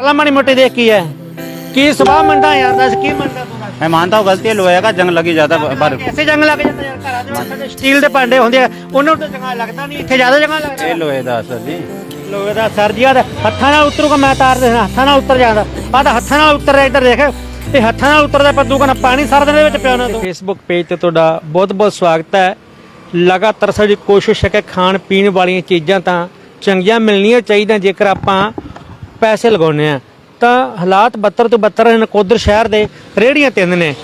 ਲਾ ਮਾੜੀ ਮੋਟੀ ਦੇਖ ਕੀ ਹੈ ਕੀ ਸੁਭਾ ਮੰਡਾ ਯਾਰ ਦੱਸ ਕੀ ਮੰਡਾ ਤੂੰ ਦੱਸ मैं मानता हूँ गलती है लोहे का जंग लगी ज्यादा पर ਐਸੇ ਜੰਗ ਲੱਗ ਜਾਂਦਾ ਯਾਰ ਘਰਾਂ ਦੇ ਵਾਸਤੇ ਸਟੀਲ ਦੇ ਭਾਂਡੇ ਹੁੰਦੇ ਆ ਉਹਨਾਂ ਉੱਤੇ ਜੰਗਾ ਲੱਗਦਾ ਨਹੀਂ ਇੱਥੇ ਜ਼ਿਆਦਾ ਜੰਗਾ ਲੱਗਦਾ ये लोहे का सर जी ਲੋਹੇ ਦਾ ਸਰਜੀਆ ਦਾ ਹੱਥਾਂ ਨਾਲ ਉਤਰੂਗਾ ਮੈਂ ਤਾਰ ਦੇ ਹੱਥਾਂ ਨਾਲ ਉਤਰ ਜਾਂਦਾ ਆ ਤਾਂ ਹੱਥਾਂ ਨਾਲ ਉਤਰ ਰਿਹਾ ਇੱਧਰ ਦੇਖ ਇਹ ਹੱਥਾਂ ਨਾਲ ਉਤਰਦਾ ਪਰ ਤੂੰ ਕਹਿੰਦਾ ਪਾਣੀ ਸਾਰਾ ਦਿਨ ਦੇ ਵਿੱਚ ਪਿਆਉਣਾ ਤੂੰ ਫੇਸਬੁੱਕ ਪੇਜ ਤੇ ਤੁਹਾਡਾ ਬਹੁਤ ਬਹੁਤ ਸਵਾਗਤ ਹੈ ਲਗਾਤਾਰ ਸਾਡੀ ਕੋਸ਼ਿਸ਼ ਹੈ ਕਿ ਖਾਣ ਪੀਣ ਵਾਲੀਆਂ ਚੀਜ਼ਾਂ ਤਾਂ ਚੰਗੀਆਂ ਮਿਲਣੀਆਂ ਚਾਹੀਦੀਆਂ ਜੇਕਰ ਆਪਾਂ ਪੈਸੇ ਲਗਾਉਨੇ ਆ। ਤਾਂ ਹਾਲਾਤ ਬੱਤਰ ਤੋਂ ਬੱਤਰ ਹਨ। ਨਕੋਦਰ ਸ਼ਹਿਰ ਦੇ ਰੇੜੀਆਂ ਤਿੰਨ ਨੇ।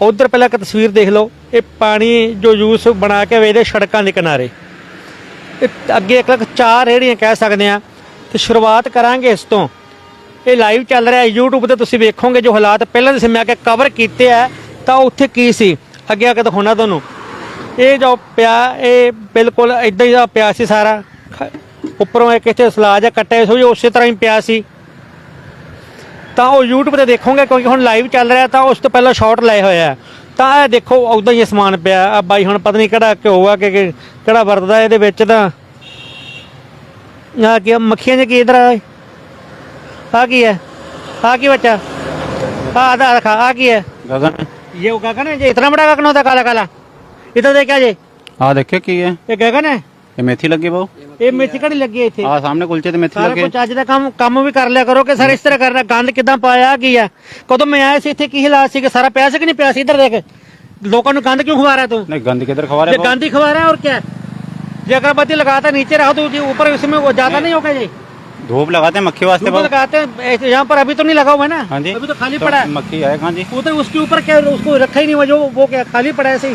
ਉਧਰ ਪਹਿਲਾਂ ਇੱਕ ਤਸਵੀਰ ਦੇਖ ਲਓ। ਇਹ ਪਾਣੀ ਜੋ ਜੂਸ ਬਣਾ ਕੇ ਵੇਚਦੇ ਸੜਕਾਂ ਦੇ ਕਿਨਾਰੇ। ਇਹ ਅੱਗੇ ਇੱਕ ਲੱਖ ਚਾਰ ਰੇੜੀਆਂ ਕਹਿ ਸਕਦੇ ਆ। ਤੇ ਸ਼ੁਰੂਆਤ ਕਰਾਂਗੇ ਇਸ ਤੋਂ। ਇਹ ਲਾਈਵ ਚੱਲ ਰਿਹਾ ਹੈ। YouTube ਤੇ ਤੁਸੀਂ ਵੇਖੋਗੇ ਜੋ ਹਾਲਾਤ ਪਹਿਲਾਂ ਦੇ ਸਮੇਂ ਆ ਕੇ ਕਵਰ ਕੀਤੇ ਆ। ਤਾਂ ਉੱਥੇ ਕੀ ਸੀ? ਅੱਗੇ ਆ ਕੇ ਦਿਖਾਉਣਾ ਤੁਹਾਨੂੰ। ਇਹ ਜੋ ਪਿਆ, ਇਹ ਬਿਲਕੁਲ ਇਦਾਂ ਹੀ ਦਾ ਪਿਆ ਸੀ ਸਾਰਾ। ਉੱਪਰੋਂ ਇੱਕ ਇੱਥੇ ਸਲਾਜ ਆ ਕੱਟਿਆ ਸੀ ਉਸੇ ਤਰ੍ਹਾਂ ਹੀ ਪਿਆ ਸੀ ਤਾਂ ਉਹ YouTube ਤੇ ਦੇਖੋਗੇ ਕਿਉਂਕਿ ਹੁਣ ਲਾਈਵ ਚੱਲ ਰਿਹਾ ਤਾਂ ਉਸ ਤੋਂ ਪਹਿਲਾਂ ਸ਼ਾਰਟ ਲਏ ਹੋਏ ਆ ਤਾਂ ਇਹ ਦੇਖੋ ਉਦਾਂ ਹੀ ਇਹ ਸਮਾਨ ਪਿਆ ਆ ਬਾਈ ਹੁਣ ਪਤਾ ਨਹੀਂ ਕਿਹੜਾ ਘਿਓ ਆ ਕਿ ਕਿ ਕਿਹੜਾ ਵਰਤਦਾ ਇਹਦੇ ਵਿੱਚ ਤਾਂ ਆ ਕੀ ਆ, ਮੱਖੀਆਂ ਜੇ ਕੀ ਇਧਰ ਆ ਆ ਕੀ ਹੈ ਆ ਕੀ ਬੱਚਾ ਆ ਆਧਾ ਰਖਾ ਆ ਕੀ ਹੈ गगन ये वो गगन है जो इतना बड़ा गगन होता है काला काला इधर देख क्या जी हाँ देखिए की है ये गगन है मेथी लगे बहु? ये मेथी कड़ी लगी थी हाँ सामने कुलचे थे मेथी लगे कुछ अज काम काम भी कर लिया करो कि सर इस तरह करना गंद कि पाया की है? कदम मैं आया इतने की हिला सी सारा पैसे कि नहीं पैसे? इधर देख। लोगों गंद क्यों खवा रहा तू? नहीं गंद किधर खवा रहा गंद ही खवा रहा है और क्या? ये अगरबत्ती लगाता नीचे रहा तो ऊपर उसमें वो ज़्यादा नहीं। होगा जी। धूप लगाते हैं मक्खी वास्ते लगाते हैं यहाँ पर अभी तो नहीं लगा हुआ है ना? हाँ जी। अभी तो खाली तो पड़ा है। तो मक्खी आएगा जी? उधर उसके ऊपर क्या उसको रखा ही नहीं हुआ जो वो क्या खाली पड़ा है सही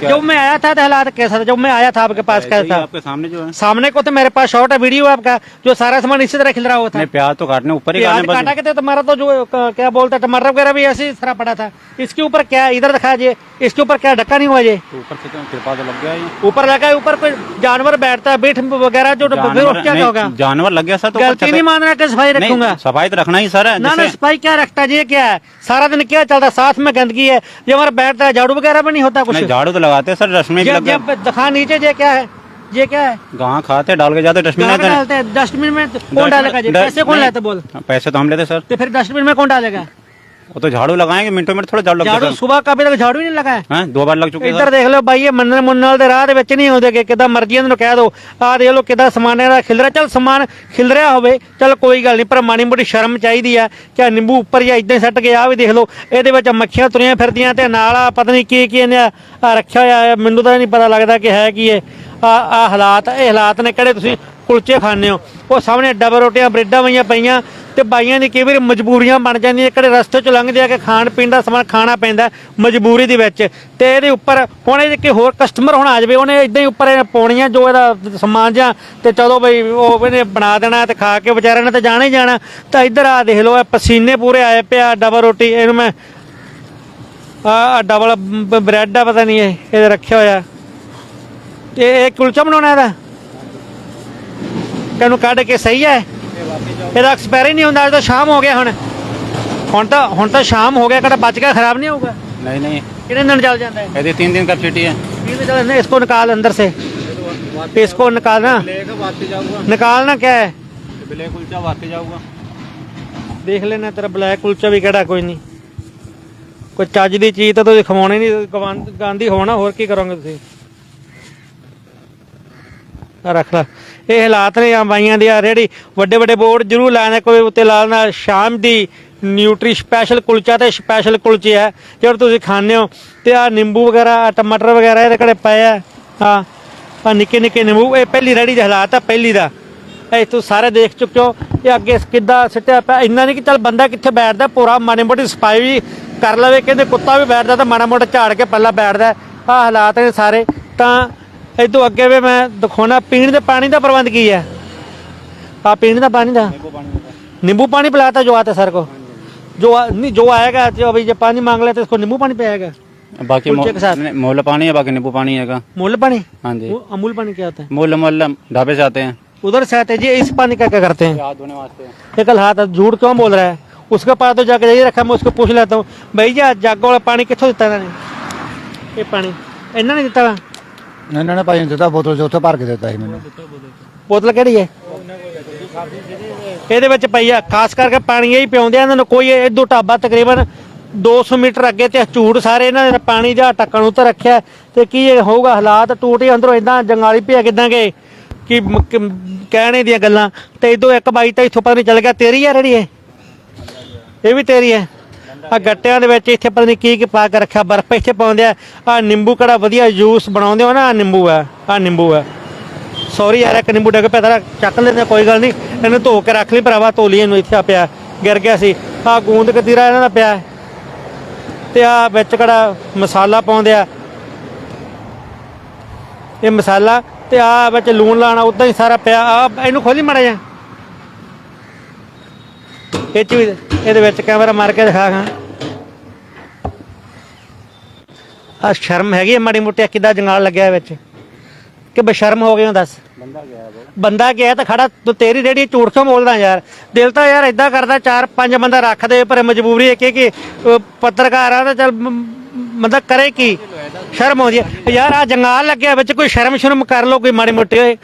जब मैं आया था तो हालात कैसा था? जब मैं आया था आपके पास कैसा? था आपके सामने जो है। सामने को तो मेरे पास शॉर्ट है वीडियो आपका जो सारा सामान इसी तरह खिल रहा हुआ था नहीं प्याज तो काटने ऊपर ही काटा के थे तुम्हारा तो जो क्या बोलता हैं टमाटर वगैरह भी ऐसे ही तरह पड़ा था। इसके ऊपर क्या इधर दिखा जी इसके ऊपर क्या ढक्का नहीं हुआ जी? ऊपर से तो कृपा तो लग गया ऊपर लगा है ऊपर कोई जानवर बैठता है बीठ वगैरह जो फिर क्या होगा? जानवर लग गया सर तो गलती नहीं मान रहा सफ़ाई रखूँगा। सफ़ाई तो रखना ही सर है ना ना सफ़ाई क्या रखता है? ये क्या है? सारा दिन क्या चलता है साथ में गंदगी है। ये हमारा बैठता है झाड़ू वगैरह भी नहीं होता कुछ। झाड़ू तो लगाते हैं सर डस्टबिन भी जब लग गया जब दिखा नीचे ये क्या है ये क्या है कहाँ खाते डाल के जाते डस्टबिन कहाँ में पे तो- डालते हैं डस्टबिन में तो कौन डालेगा जी डस्ट- पैसे कौन नहीं, लेते बोल पैसे तो हम लेते सर तो फिर डस्टबिन में कौन डालेगा वो तो झाड़ू लगाएंगे मिनटों में थोड़ा झाड़ू लगता झाड़ू है सुबह का अभी तक झाड़ू ही नहीं लगा है हैं दो बार लग चुके हैं ਇੱਧਰ ਦੇਖ ਲਓ ਬਾਈ ਇਹ ਮੰਨਣ ਮੁੰਨਲ ਦੇ ਰਾਹ ਦੇ ਵਿੱਚ ਨਹੀਂ ਆਉਂਦੇ ਕਿ ਕਿਦਾਂ ਮਰਜ਼ੀ ਇਹਨਾਂ ਨੂੰ ਕਹਿ ਦਿਓ ਆਹ ਦੇਖ ਲਓ ਕਿਦਾਂ ਸਮਾਨ ਇਹਦਾ ਖਿਲਰਿਆ ਚੱਲ ਸਮਾਨ ਖਿਲਰਿਆ ਹੋਵੇ ਚੱਲ ਕੋਈ ਗੱਲ ਨਹੀਂ ਪਰ ਮਾੜੀ ਮੋਟੀ ਸ਼ਰਮ ਚਾਹੀਦੀ ਆ ਕਿ ਨਿੰਬੂ ਉੱਪਰ ਜਾਂ ਇਦਾਂ ਸੱਟ ਕੇ ਆ ਵੀ ਦੇਖ ਲਓ ਇਹਦੇ ਵਿੱਚ ਮੱਖੀਆਂ ਤੁਰੀਆਂ ਫਿਰਦੀਆਂ ਤੇ ਨਾਲ ਆ ਪਤਾ ਨਹੀਂ ਕੀ ਕੀ ਇਹਨੇ ਆ ਆਹ ਰੱਖਿਆ ਹੋਇਆ ਹੈ ਮੈਨੂੰ ਤਾਂ ਨਹੀਂ ਪਤਾ ਲੱਗਦਾ ਕਿ ਹੈ ਕੀ ਇਹ ਆ ਆ ਹਾਲਾਤ ਇਹ ਹਾਲਾਤ ਨੇ ਕਿਹੜੇ ਤੁਸੀਂ ਕੁਲਚੇ ਖਾਣੇ ਹੋ ਉਹ ਸਾਹਮਣੇ ਡਬਲ ਰੋਟੀਆਂ ਬ੍ਰੈਡਾਂ ਵਈਆਂ ਪਈਆਂ ਤੇ ਬਾਈਆਂ ਦੀ ਕਈ ਵਾਰੀ ਮਜਬੂਰੀਆਂ ਬਣ ਜਾਂਦੀਆਂ ਕਿਹੜੇ ਰਸਤੇ ਚ ਲੰਘਦੇ ਆ ਕਿ ਖਾਣ ਪੀਣ ਦਾ ਸਮਾਨ ਖਾਣਾ ਪੈਂਦਾ ਮਜਬੂਰੀ ਦੇ ਵਿੱਚ। ਤੇ ਇਹਦੇ ਉੱਪਰ ਹੁਣ ਇਹ ਕਿ ਹੋਰ ਕਸਟਮਰ ਹੁਣ ਆ ਜਾਵੇ, ਉਹਨੇ ਇਦਾਂ ਹੀ ਉੱਪਰ ਇਹ ਪਾਉਣੀਆਂ ਜੋ ਇਹਦਾ ਸਮਾਨ ਜਾਂ ਤੇ ਚਲੋ ਬਈ ਉਹ ਇਹਨੇ ਬਣਾ ਦੇਣਾ ਤੇ ਖਾ ਕੇ ਵਿਚਾਰਿਆਂ ਨੇ ਤਾਂ ਜਾਣਾ ਹੀ ਜਾਣਾ। ਤਾਂ ਇੱਧਰ ਆ ਦੇਖ ਲਓ, ਇਹ ਪਸੀਨੇ ਪੂਰੇ ਆਏ ਪਿਆ ਡਬਲ ਰੋਟੀ, ਇਹਨੂੰ ਮੈਂ ਆ ਡਬਲ ਬ੍ਰੈਡ ਆ, ਪਤਾ ਨਹੀਂ ਇਹ, ਇਹਦੇ ਰੱਖਿਆ ਹੋਇਆ। ਤੇ ਇਹ ਕੁਲਚਾ ਬਣਾਉਣਾ ਇਹਦਾ? ਕਿਹਨੂੰ ਕੱਢ ਕੇ ਸਹੀ ਹੈ? ਇਹਦਾ ਐਕਸਪਾਇਰ ਹੀ ਨਹੀਂ ਹੁੰਦਾ ਅੱਜ ਤਾਂ ਸ਼ਾਮ ਹੋ ਗਿਆ ਹੁਣ ਹੁਣ ਤਾਂ ਹੁਣ ਤਾਂ ਸ਼ਾਮ ਹੋ ਗਿਆ ਕਿਹੜਾ ਬਚ ਕੇ ਖਰਾਬ ਨਹੀਂ ਹੋਊਗਾ नहीं नहीं कितने दिन चल जाता है यदि तीन दिन का छुट्टी है तीन दिन चल इसको निकाल अंदर से इसको निकालना निकालना क्या है ब्लैक कुलचा वाते जाऊंगा ਦੇਖ ਲੈਣਾ ਤੇਰਾ ਬਲੈਕ ਕੁਲਚਾ ਵੀ ਕਿਹੜਾ ਕੋਈ ਨਹੀਂ ਕੋਈ ਚੱਜ ਦੀ ਚੀਜ਼ ਤਾਂ ਤੁਸੀਂ ਖਵਾਉਣੀ ਨਹੀਂ ਗਾਂਧੀ ਹੋਣਾ ਹੋਰ ਕੀ ਕਰੋਗੇ ਤੁਸੀਂ ਆ ਰੱਖ ਲੈ ਇਹ ਹਾਲਾਤ ਨੇ ਆ ਬਾਈਆਂ ਦੀ ਆ ਰੇੜੀ ਵੱਡੇ ਵੱਡੇ ਬੋਰਡ ਜ਼ਰੂਰ ਲਾਣੇ ਕੋਈ ਉੱਤੇ ਲਾਣਾ ਸ਼ਾਮ ਦੀ ਨਿਊਟਰੀ ਸਪੈਸ਼ਲ ਕੁਲਚਾ ਤੇ ਸਪੈਸ਼ਲ ਕੁਲਚੇ ਹੈ ਜਿਹੜਾ ਤੁਸੀਂ ਖਾਣੇ ਹੋ। ਤੇ ਆ ਨਿੰਬੂ ਵਗੈਰਾ, ਆਹ ਟਮਾਟਰ ਵਗੈਰਾ ਇਹਦੇ ਕੋਲੇ ਪਏ ਆ। ਹਾਂ ਆ ਨਿੱਕੇ ਨਿੱਕੇ ਨਿੰਬੂ, ਇਹ ਪਹਿਲੀ ਰੇੜੀ ਦੇ ਹਾਲਾਤ ਆ, ਪਹਿਲੀ ਦਾ। ਇਹ ਤੂੰ ਸਾਰੇ ਦੇਖ ਚੁੱਕੇ ਹੋ, ਇਹ ਅੱਗੇ ਕਿੱਦਾਂ ਸਿੱਟਿਆ ਪਿਆ, ਇੰਨਾ ਨਹੀਂ ਕਿ ਚੱਲ ਬੰਦਾ ਕਿੱਥੇ ਬੈਠਦਾ, ਪੂਰਾ ਮਾੜੀ ਮੋਟੀ ਸਫ਼ਾਈ ਵੀ ਕਰ ਲਵੇ, ਕਹਿੰਦੇ ਕੁੱਤਾ ਵੀ ਬੈਠਦਾ ਤਾਂ ਮਾੜਾ ਮੋਟਾ ਝਾੜ ਕੇ ਪੱਲਾ ਬੈਠਦਾ। ਆ ਹਾਲਾਤ ਨੇ ਸਾਰੇ, ਤਾਂ ਇਦੋਂ ਅੱਗੇ ਵੀ ਮੈਂ ਦਿਖਾਉਣਾ ਪੀਣ ਦੇ ਪਾਣੀ ਦਾ ਪ੍ਰਬੰਧ ਕੀ ਹੈ ਆ ਪੀਣ ਦਾ ਪਾਣੀ ਦਾ नींबू पानी पिलाता जो आता सर को जो आ- नहीं जो आएगा जो अभी जब पानी मांग लेते उसको नींबू पानी पिलाएगा बाकी कुलचे के साथ? नहीं, मोला पानी है बाकी नींबू पानी है का मूल पानी हाँ जी वो अमूल पानी क्या होता है मोल मोल ढाबे से आते हैं उधर से आते हैं जी इस पानी का क्या करते हैं हाथ धोने वास्ते ये कल हाथ झूठ क्यों बोल रहा है उसके पास तो जाकर यही रखा मैं उसको पूछ लेता हूँ भैया जग वाला पानी कितों दिता इन्होंने ये पानी इन्होंने नहीं दिता ਇਹਨਾਂ ਨੇ ਭਾਈ ਨੇ ਬੋਤਲ ਚੋਂ ਉੱਥੇ ਭਰ ਕੇ ਦਿੱਤਾ ਸੀ ਮੈਨੂੰ। ਬੋਤਲ ਕਿਹੜੀ ਹੈ? ਇਹਦੇ ਵਿੱਚ ਪਈ ਆ, ਖਾਸ ਕਰਕੇ ਪਾਣੀ ਹੀ ਪਿਉਂਦੇ ਆ, ਇਹਨਾਂ ਨੂੰ ਕੋਈ ਇਹ ਦੋ ਢਾਬਾ ਤਕਰੀਬਨ 200 ਮੀਟਰ ਅੱਗੇ ਤੇ ਝੂੜ ਸਾਰੇ ਇਹਨਾਂ ਨੇ ਪਾਣੀ ਜਾਂ ਟੱਕਣ ਉੱਤੇ ਰੱਖਿਆ ਤੇ ਕੀ ਇਹ ਹੋਊਗਾ, ਹਾਲਾਤ ਟੂਟੇ ਅੰਦਰੋਂ ਇਦਾਂ ਜੰਗਾਲੀ ਪਿਆ ਕਿਦਾਂ ਕਿ ਕਿ ਕਹਿਣੇ ਦੀਆਂ ਗੱਲਾਂ। ਤੇ ਇਦੋਂ ਇੱਕ ਬਾਈ ਤਾਂ ਇੱਥੋਂ ਪਤਾ ਨਹੀਂ ਚੱਲ ਗਿਆ, ਤੇਰੀ ਆ ਰੜੀ ਹੈ ਇਹ ਵੀ ਤੇਰੀ ਹੈ? ਆ ਗੱਟਿਆਂ ਦੇ ਵਿੱਚ ਇੱਥੇ ਪਤਾ ਨਹੀਂ ਕੀ ਕੀ ਪਾ ਕੇ ਰੱਖਿਆ, ਬਰਫ਼ ਇੱਥੇ ਪਾਉਂਦੇ ਆ। ਆ ਨਿੰਬੂ ਕੜਾ ਵਧੀਆ ਜੂਸ ਬਣਾਉਂਦੇ ਹੋ ਨਾ, ਆ ਨਿੰਬੂ ਆ ਆ ਨਿੰਬੂ ਆ। ਸੌਰੀ ਯਾਰ, ਇੱਕ ਨਿੰਬੂ ਡਿੱਗ ਪਿਆ, ਤੇਰਾ ਚੱਕ ਲੈਂਦੇ ਕੋਈ ਗੱਲ ਨਹੀਂ ਇਹਨੂੰ ਧੋ ਕੇ ਰੱਖ ਲਈ ਭਰਾਵਾ ਤੋਲੀ ਇਹਨੂੰ ਇੱਥੇ ਆ ਪਿਆ, ਗਿਰ ਗਿਆ ਸੀ। ਆ ਗੂੰਦ ਕਤੀਰਾ ਇਹਨਾਂ ਦਾ ਪਿਆ। ਤੇ ਆ ਵਿੱਚ ਕੜਾ ਮਸਾਲਾ ਪਾਉਂਦੇ ਆ। ਇਹ ਮਸਾਲਾ, ਤੇ ਆ ਵਿੱਚ ਲੂਣ ਲਾਣਾ ਉਦਾਂ ਹੀ ਸਾਰਾ ਪਿਆ। ਆ, ਇਹਨੂੰ ਖੋਲੀ ਮੜਾ ਜਾ ਇਹ 'ਚ ਵੀ ਇਹਦੇ ਵਿੱਚ ਕੈਮਰਾ ਮਾਰ ਕੇ ਦਿਖਾ ਖਾਂ ਆ ਸ਼ਰਮ ਹੈਗੀ ਮਾੜੀ ਮੋਟੀ ਕਿੱਦਾਂ ਜੰਗਾਲ ਲੱਗਿਆ ਵਿੱਚ? ਕਿ ਬੇਸ਼ਰਮ ਹੋ ਗਏ ਹੋ ਦੱਸ। ਬੰਦਾ ਗਿਆ ਬੰਦਾ ਗਿਆ ਤਾਂ ਖੜਾ ਤੂੰ ਤੇਰੀ ਰੇੜੀ ਝੂਠ ਕਿਉਂ ਬੋਲਦਾ ਯਾਰ? ਦਿਲ ਤਾਂ ਯਾਰ ਇਦਾਂ ਕਰਦਾ ਚਾਰ ਪੰਜ ਬੰਦਾ ਰੱਖਦੇ ਪਰ ਮਜਬੂਰੀ ਹੈ ਕਿ ਕਿ ਪੱਤਰਕਾਰ ਆ ਤਾਂ ਚੱਲ ਮਤਲਬ ਕਰੇ ਕੀ? ਸ਼ਰਮ ਆਉਂਦੀ ਹੈ ਯਾਰ ਆ ਜੰਗਾਲ ਲੱਗਿਆ ਵਿੱਚ ਕੋਈ ਸ਼ਰਮ ਸ਼ਰਮ ਕਰ ਲੋ ਕੋਈ ਮਾੜੀ ਮੋਟੀ। ਹੋਏ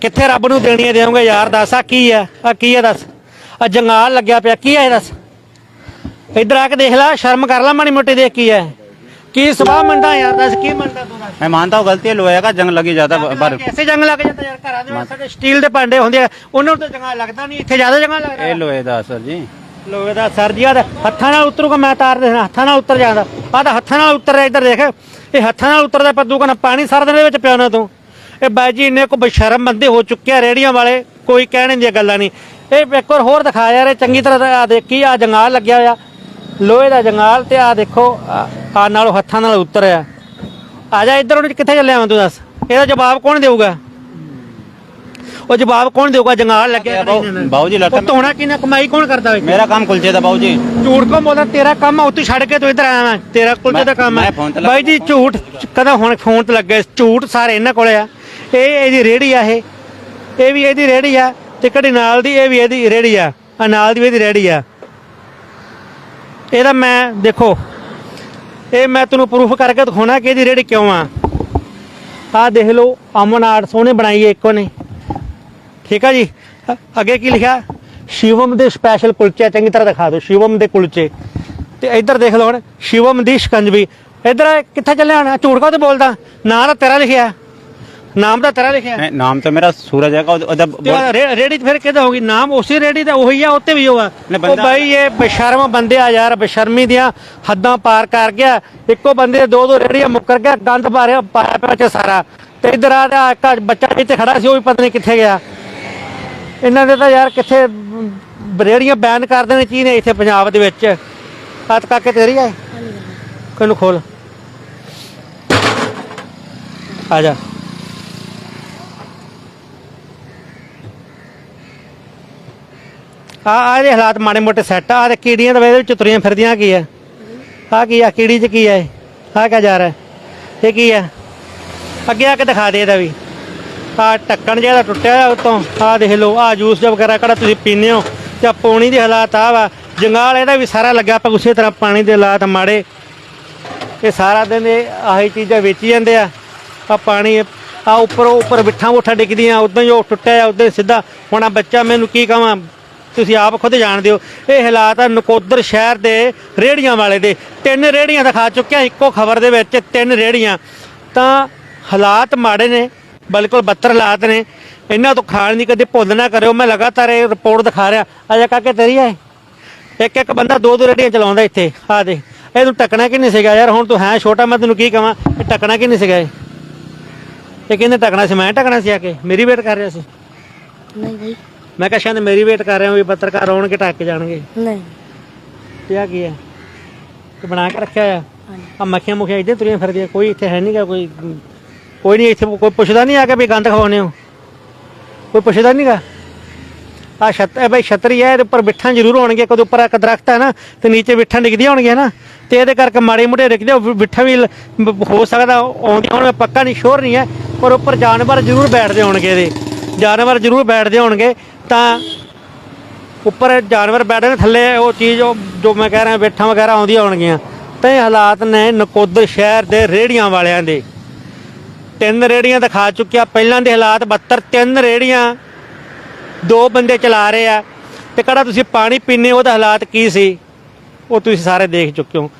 ਕਿੱਥੇ ਰੱਬ ਨੂੰ ਦੇਣੀਆਂ ਦੇਵਾਂਗੇ ਯਾਰ ਦੱਸ ਆ ਕੀ ਆ? ਆ ਕੀ ਆ ਦੱਸ? ਆ ਜੰਗਾਲ ਲੱਗਿਆ ਪਿਆ ਕੀ ਆ ਇਹ ਦੱਸ? ਇੱਧਰ ਆ ਕੇ ਦੇਖ ਲੈ ਸ਼ਰਮ ਕਰ ਲੈ ਮਾੜੀ ਮੋਟੀ ਦੇਖ ਕੀ ਹੈ ਕੀ ਸਵਾਹ ਮੰਡਾ ਯਾਰ ਦੱਸ ਕੀ ਮੰਡਾ ਤੂੰ ਦੱਸ मैं मानता हूँ गलती है लोहे का जंग लगी जाता है बर ਐਸੇ ਜੰਗ ਲੱਗ ਜਾਂਦਾ ਯਾਰ ਘਰਾਂ ਦੇ ਵਿੱਚ ਸਾਡੇ ਸਟੀਲ ਦੇ ਭਾਂਡੇ ਹੁੰਦੇ ਆ ਉਹਨਾਂ ਨੂੰ ਤਾਂ ਜੰਗਾ ਲੱਗਦਾ ਨਹੀਂ ਇੱਥੇ ਜ਼ਿਆਦਾ ਜੰਗਾ ਲੱਗਦਾ ये लोहे का सर जी ਲੋਕ ਦਾ ਸਰ ਜੀ ਆ ਤਾਂ ਹੱਥਾਂ ਨਾਲ ਉਤਰੂਗਾ ਮੈਂ ਤਾਰ ਦੇ ਹੱਥਾਂ ਨਾਲ ਉਤਰ ਜਾਂਦਾ ਆ ਤਾਂ ਹੱਥਾਂ ਨਾਲ ਉਤਰ ਰਿਹਾ ਇੱਧਰ ਦੇਖ ਇਹ ਹੱਥਾਂ ਨਾਲ ਉਤਰਦਾ ਪੱਦੂ ਕਨ ਪਾਣੀ ਸਾਰਾ ਦਿਨ ਦੇ ਵਿੱਚ ਪਿਆਉਣਾ ਤੂੰ ਇਹ ਬਾਈ ਜੀ ਇੰਨੇ ਕੋ ਬਸ਼ਰਮ ਬੰਦੇ ਹੋ ਚੁੱਕੇ ਆ ਰੇੜੀਆਂ ਵਾਲੇ ਕੋਈ ਕਹਿਣੇ ਦੀਆਂ ਗੱਲਾਂ ਨਹੀਂ ਇਹ ਇੱਕ ਵਾਰ ਹੋਰ ਦਿਖਾ ਯਾਰ ਇਹ ਚੰਗੀ ਤਰ੍ਹਾਂ ਆ ਦੇਖੀ ਆ ਜੰਗਾਲ ਲੱਗਿਆ ਹੋਇਆ ਲੋਹੇ ਦਾ ਜੰਗਾਲ ਤੇ ਆ ਦੇਖੋ ਆ ਨਾਲ ਹੱਥਾਂ ਨਾਲ ਉਤਰਿਆ। ਆ ਜਾ ਇੱਧਰ ਉਹਨੂੰ ਕਿੱਥੇ ਚੱਲਿਆ ਮੈਂ ਤੂੰ ਦੱਸ? ਇਹਦਾ ਜਵਾਬ ਕੌਣ ਦੇਊਗਾ? ਉਹ ਜਵਾਬ ਕੌਣ ਦੇਊਗਾ? ਜੰਗਾਲ ਲੱਗਿਆ ਬਾਉ ਜੀ ਲੱਤ ਧੋਣਾ ਕਿਨੇ ਕਮਾਈ ਕੌਣ ਕਰਦਾ ਵੇ? ਮੇਰਾ ਕੰਮ ਕੁਲਚੇ ਦਾ ਬਾਉ ਜੀ। ਝੂਠ ਕੋ ਬੋਲਦਾ? ਤੇਰਾ ਕੰਮ ਆ ਉੱਥੇ ਛੱਡ ਕੇ ਤੂੰ ਇੱਧਰ ਆਇਆ ਮੈਂ ਤੇਰਾ ਕੁਲਚੇ ਦਾ ਕੰਮ ਹੈ ਬਾਈ ਜੀ ਝੂਠ ਕਦਾ ਹੁਣ ਫੋਨ ਤੇ ਲੱਗੇ? ਝੂਠ ਸਾਰੇ ਇਹਨਾਂ ਕੋਲੇ ਆ। ਇਹ ਇਹਦੀ ਰੇੜੀ ਆ ਇਹ। ਇਹ ਵੀ ਇਹਦੀ ਰੇੜੀ ਆ ਤੇ ਕੜੀ ਨਾਲ ਦੀ? ਇਹ ਵੀ ਇਹਦੀ ਰੇੜੀ ਆ। ਆ ਨਾਲ ਦੀ ਇਹਦੀ ਰੇੜੀ ਆ। ਇਹਦਾ ਮੈਂ, ਦੇਖੋ, ਇਹ ਮੈਂ ਤੈਨੂੰ ਪ੍ਰੂਫ ਕਰਕੇ ਦਿਖਾਉਣਾ ਕਿ ਇਹਦੀ ਰੇੜੀ ਕਿਉਂ ਆ। ਆ ਦੇਖ ਲਓ, ਅਮਨ ਆਰਟਸ ਉਹਨੇ ਬਣਾਈ ਹੈ ਇੱਕੋ ਨੇ। ਠੀਕ ਆ ਜੀ? ਅੱਗੇ ਕੀ ਲਿਖਿਆ? ਸ਼ਿਵਮ ਦੇ ਸਪੈਸ਼ਲ ਕੁਲਚੇ, ਚੰਗੀ ਤਰ੍ਹਾਂ ਦਿਖਾ ਦਿਓ, ਸ਼ਿਵਮ ਦੇ ਕੁਲਚੇ। ਤੇ ਇੱਧਰ ਦੇਖ ਲਓ ਹੁਣ, ਸ਼ਿਵਮ ਦੀ ਸ਼ਿਕੰਜਵੀ। ਇੱਧਰ ਕਿੱਥੇ ਚੱਲਿਆ ਹੁਣ? ਝੂਠ ਕਾ ਤੇ ਬੋਲਦਾ? ਨਾਂ ਤਾਂ ਤੇਰਾ ਲਿਖਿਆ। ਨਾਮ ਦਾ ਤਰ੍ਹਾਂ ਲਿਖਿਆ। ਨਹੀਂ, ਨਾਮ ਤਾਂ ਮੇਰਾ ਸੂਰਜ ਹੈਗਾ ਉਹਦਾ- ਰੇੜੀ ਫਿਰ ਕਿਹਦਾ ਹੋਗੀ ਨਾਮ ਉਸੇ ਰੇੜੀ ਦਾ ਉਹੀ ਆ ਉੱਤੇ ਵੀ ਹੋਗਾ ਉਹ ਬਾਈ ਇਹ ਬੇਸ਼ਰਮ ਬੰਦਿਆ ਯਾਰ ਬੇਸ਼ਰਮੀ ਦੀਆਂ ਹੱਦਾਂ ਪਾਰ ਕਰ ਗਿਆ। ਇੱਕੋ ਬੰਦੇ ਦੇ ਦੋ ਦੋ ਰੇੜੀਆਂ ਮੁੱਕਰ ਗਿਆ ਗੰਦ ਭਾਰਿਆ ਪਾਇਆ ਪਿਆ ਚ ਸਾਰਾ। ਤੇ ਇਧਰ ਆ ਰਿਹਾ ਇੱਕ ਬੱਚਾ ਇੱਥੇ ਖੜਾ ਸੀ ਉਹ ਵੀ ਪਤਾ ਕਿੱਥੇ ਗਿਆ। ਇਹਨਾਂ ਦੇ ਤਾਂ ਯਾਰ ਕਿੱਥੇ ਮ, ਬੈਨ ਕਰ ਦੇਣੀ ਚੀਜ਼ ਨੇ ਇੱਥੇ ਪੰਜਾਬ ਦੇ ਵਿੱਚ। ਹੱਥ ਕਾਕੇ ਤੇਰੀ ਆ। ਕਿਨੂੰ ਖੋਲ। ਆ ਜਾ। ਆ ਆ ਦੇ ਹਾਲਾਤ ਮਾੜੇ ਮੋਟੇ ਸੈੱਟ ਆ ਤੇ ਕੀੜੀਆਂ ਤਾਂ ਇਹਦੇ ਵਿੱਚ ਤੁਰੀਆਂ ਫਿਰਦੀਆਂ ਕੀ ਆ? ਆ ਕੀ ਆ, ਕੀੜੀ ਚ ਕੀ ਆ ਇਹ? ਆ ਕਿਆ ਜਾ ਰਿਹਾ? ਇਹ ਕੀ ਆ? ਅੱਗੇ ਆ ਕੇ ਦਿਖਾ ਦੇ ਇਹਦਾ ਵੀ। ਆ ਢੱਕਣ ਜਿਹੜਾ ਟੁੱਟਿਆ ਹੋਇਆ ਉਤੋਂ। ਆ ਦੇਖ ਲਓ ਆ ਜੂਸ ਜਿਹਾ ਵਗੈਰਾ ਕਿਹੜਾ ਤੁਸੀਂ ਪੀਂਦੇ ਹੋ? ਤੇ ਆਹ ਪੌਣੀ ਦੇ ਹਾਲਾਤ ਆ ਵਾ। ਜੰਗਾਲ ਇਹਦਾ ਵੀ ਸਾਰਾ ਲੱਗਾ ਪਿਆ, ਉਸੇ ਤਰ੍ਹਾਂ ਪਾਣੀ ਦੇ ਹਾਲਾਤ ਮਾੜੇ। ਇਹ ਸਾਰਾ ਦਿਨ ਇਹ ਆਹੀ ਚੀਜ਼ਾਂ ਵੇਚੀ ਜਾਂਦੇ ਆ। ਆ ਪਾਣੀ ਆ ਉੱਪਰੋਂ ਉੱਪਰ ਬਿੱਠਾਂ ਬੁੱਠਾਂ ਡਿੱਗਦੀਆਂ, ਉਦਾਂ ਹੀ ਉਹ ਟੁੱਟਿਆ ਉਦਾਂ ਹੀ ਸਿੱਧਾ। ਹੁਣ ਆ ਬੱਚਾ ਮੈਨੂੰ ਕੀ ਕਹਾਂ ਤੁਸੀਂ ਆਪ ਖੁਦ ਜਾਣਦੇ ਹੋ, ਇਹ ਹਾਲਾਤ ਆ ਨਕੋਦਰ ਸ਼ਹਿਰ ਦੇ ਰੇੜੀਆਂ ਵਾਲੇ ਦੇ। ਤਿੰਨ ਰੇੜੀਆਂ ਦਿਖਾ ਚੁੱਕਿਆ, ਇੱਕੋ ਖਬਰ ਦੇ ਵਿੱਚ ਤਿੰਨ ਰੇੜੀਆਂ ਤਾਂ ਹਾਲਾਤ ਮਾੜੇ ਨੇ, ਬਿਲਕੁਲ ਬੱਤਰ ਹਾਲਾਤ ਨੇ। ਇਹਨਾਂ ਤੋਂ ਖਾਣ ਦੀ ਕਦੇ ਭੁੱਲ ਨਾ ਕਰਿਓ, ਮੈਂ ਲਗਾਤਾਰ ਇਹ ਰਿਪੋਰਟ ਦਿਖਾ ਰਿਹਾ। ਅਜਾ ਕਾਕੇ ਤੇਰੀ ਹੈ ਇੱਕ ਇੱਕ ਬੰਦਾ ਦੋ ਦੋ ਰੇੜੀਆਂ ਚਲਾਉਂਦਾ ਇੱਥੇ। ਆ ਦੇ ਇਹਨੂੰ ਟੱਕਣਾ ਕਿ ਨਹੀਂ ਸੀਗਾ ਯਾਰ? ਹੁਣ ਤੂੰ ਹੈ ਛੋਟਾ, ਮੈਂ ਤੈਨੂੰ ਕੀ ਕਹਾਂ ਇਹ ਟੱਕਣਾ ਕਿ ਨਹੀਂ ਸੀਗਾ ਇਹ? ਇਹ ਕਹਿੰਦੇ ਟੱਕਣਾ ਸੀ, ਮੈਂ ਟੱਕਣਾ ਸੀ ਆ ਕੇ। ਮੇਰੀ ਵੇਟ ਕਰ ਰਿਹਾ ਸੀ। ਨਹੀਂ ਭਾਈ ਮੈਂ ਕਿਹਾ ਸ਼ਾਇਦ ਮੇਰੀ ਵੇਟ ਕਰ ਰਿਹਾ ਵੀ ਪੱਤਰਕਾਰ ਆਉਣਗੇ ਟੱਕ ਜਾਣਗੇ। ਨਹੀਂ। ਤੇ ਆ ਕੀ ਹੈ ਤੇ ਬਣਾ ਕੇ ਰੱਖਿਆ ਆ। ਆ ਮੱਖੀਆਂ ਮੁਖੀਆਂ ਇੱਥੇ ਤੁਰੀਆਂ ਫਿਰਦੀਆਂ ਕੋਈ ਇੱਥੇ ਹੈ ਨਹੀਂਗਾ ਕੋਈ ਕੋਈ ਨਹੀਂ ਇੱਥੇ ਕੋਈ ਪੁੱਛਦਾ ਨਹੀਂ ਆ ਕੇ ਵੀ ਗੰਦ ਖਵਾਉਨੇ ਹੋ। ਕੋਈ ਪੁੱਛਦਾ ਨਹੀਂਗਾ। ਆ ਛੱਤ ਇਹ ਬਈ ਛਤਰੀ ਹੈ ਇਹਦੇ ਉੱਪਰ ਬਿੱਠਾਂ ਜ਼ਰੂਰ ਹੋਣਗੇ ਕਦੇ ਉੱਪਰ ਇੱਕ ਦਰਖਤ ਹੈ ਨਾ ਤੇ ਨੀਚੇ ਬਿੱਠਾਂ ਡਿੱਗਦੀਆਂ ਹੋਣਗੀਆਂ ਨਾ ਤੇ ਇਹਦੇ ਕਰਕੇ ਮਾੜੇ ਮੁੰਡੇ ਡਿੱਗਦੇ ਬਿੱਠਾਂ ਵੀ ਹੋ ਸਕਦਾ ਆਉਂਦੀਆਂ ਹੁਣ ਪੱਕਾ ਨਹੀਂ ਸ਼ੋਰ ਨਹੀਂ ਹੈ ਪਰ ਉੱਪਰ ਜਾਨਵਰ ਜ਼ਰੂਰ ਬੈਠਦੇ ਹੋਣਗੇ ਇਹਦੇ। ਜਾਨਵਰ ਜ਼ਰੂਰ ਬੈਠਦੇ ਹੋਣਗੇ ਤਾਂ ਉੱਪਰ ਜਾਨਵਰ ਬੈਠੇ ਨੇ, ਥੱਲੇ ਉਹ ਚੀਜ਼ ਉਹ ਜੋ ਮੈਂ ਕਹਿ ਰਿਹਾ ਬੈਠਾਂ ਵਗੈਰਾ ਆਉਂਦੀਆਂ ਹੋਣਗੀਆਂ। ਤਾਂ ਇਹ ਹਾਲਾਤ ਨੇ ਨਕੋਦਰ ਸ਼ਹਿਰ ਦੇ ਰੇੜੀਆਂ ਵਾਲਿਆਂ ਦੇ। ਤਿੰਨ ਰੇੜੀਆਂ ਦਿਖਾ ਚੁੱਕਿਆ। ਪਹਿਲਾਂ ਦੇ ਹਾਲਾਤ 72 ਤਿੰਨ ਰੇੜੀਆਂ ਦੋ ਬੰਦੇ ਚਲਾ ਰਹੇ ਆ। ਤੇ ਕਿਹੜਾ ਤੁਸੀਂ ਪਾਣੀ ਪੀਨੇ ਉਹਦਾ ਹਾਲਾਤ ਕੀ ਸੀ? ਉਹ ਤੁਸੀਂ ਸਾਰੇ ਦੇਖ ਚੁੱਕੇ ਹੋ।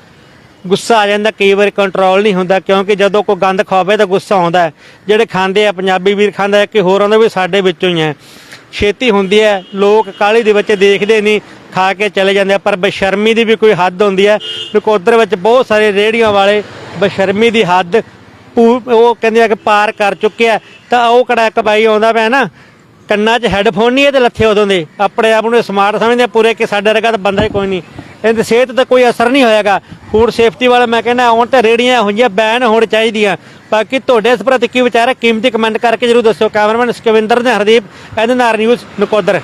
ਗੁੱਸਾ ਆ ਜਾਂਦਾ, ਕਈ ਵਾਰ ਕੰਟਰੋਲ ਨਹੀਂ ਹੁੰਦਾ, ਕਿਉਂਕਿ ਜਦੋਂ ਕੋਈ ਗੰਦ ਖਾਵੇ ਤਾਂ ਗੁੱਸਾ ਆਉਂਦਾ ਜਿਹੜੇ ਖਾਂਦੇ ਆ, ਪੰਜਾਬੀ ਵੀਰ ਖਾਂਦਾ ਹੈ ਕਿ ਹੋਰਾਂ ਦਾ ਵੀ ਸਾਡੇ ਵਿੱਚੋਂ ਹੀ ਹੈ। ਛੇਤੀ ਹੁੰਦੀ ਹੈ। ਲੋਕ ਕਾਲੀ ਦੇ ਵਿੱਚ ਦੇਖਦੇ ਨਹੀਂ, ਖਾ ਕੇ ਚਲੇ ਜਾਂਦੇ ਆ। ਪਰ ਬਸ਼ਰਮੀ ਦੀ ਵੀ ਕੋਈ ਹੱਦ ਹੁੰਦੀ ਹੈ। ਨਕੋਦਰ ਵਿੱਚ ਬਹੁਤ ਸਾਰੇ ਰੇੜੀਆਂ ਵਾਲੇ ਬਸ਼ਰਮੀ ਦੀ ਹੱਦ ਪੂ- ਉਹ ਕਹਿੰਦੇ ਆ ਕਿ ਪਾਰ ਕਰ ਚੁੱਕੇ ਆ। ਤਾਂ ਉਹ ਕੜਾ ਕਬਾਈ ਆਉਂਦਾ ਪਿਆ ਨਾ, ਕੰਨਾਂ 'ਚ ਹੈੱਡਫੋਨ ਨਹੀਂ ਇਹਦੇ ਲੱਥੇ ਉਦੋਂ ਦੇ। ਆਪਣੇ ਆਪ ਨੂੰ ਸਮਾਰਟ ਸਮਝਦੇ ਪੂਰੇ ਕਿ ਸਾਡੇ ਵਰਗਾ ਤਾਂ ਬੰਦਾ ਹੀ ਕੋਈ ਨਹੀਂ। ਇਹਦੇ ਸਿਹਤ ਤੇ ਕੋਈ ਅਸਰ ਨਹੀਂ ਹੋਏਗਾ ਫੂਡ ਸੇਫਟੀ ਵਾਲਾ ਮੈਂ ਕਹਿੰਦਾ, ਆਉਣ ਤਾਂ ਰੇੜੀਆਂ ਹੋਈਆਂ, ਬੈਨ ਹੋਣ ਚਾਹੀਦੀਆਂ। ਬਾਕੀ ਤੁਹਾਡੇ ਇਸ ਪ੍ਰਤੀ ਕੀ ਵਿਚਾਰ ਹੈ? ਕੀਮਤੀ ਕਮੈਂਟ ਕਰਕੇ ਜਰੂਰ ਦੱਸੋ ਕੈਮਰਾਮੈਨ ਸਕਵਿੰਦਰ ਨੇ ਹਰਦੀਪ, ਇਹਦੇ ਨਾਲ ਨਿਊਜ਼ ਨਕੋਦਰ।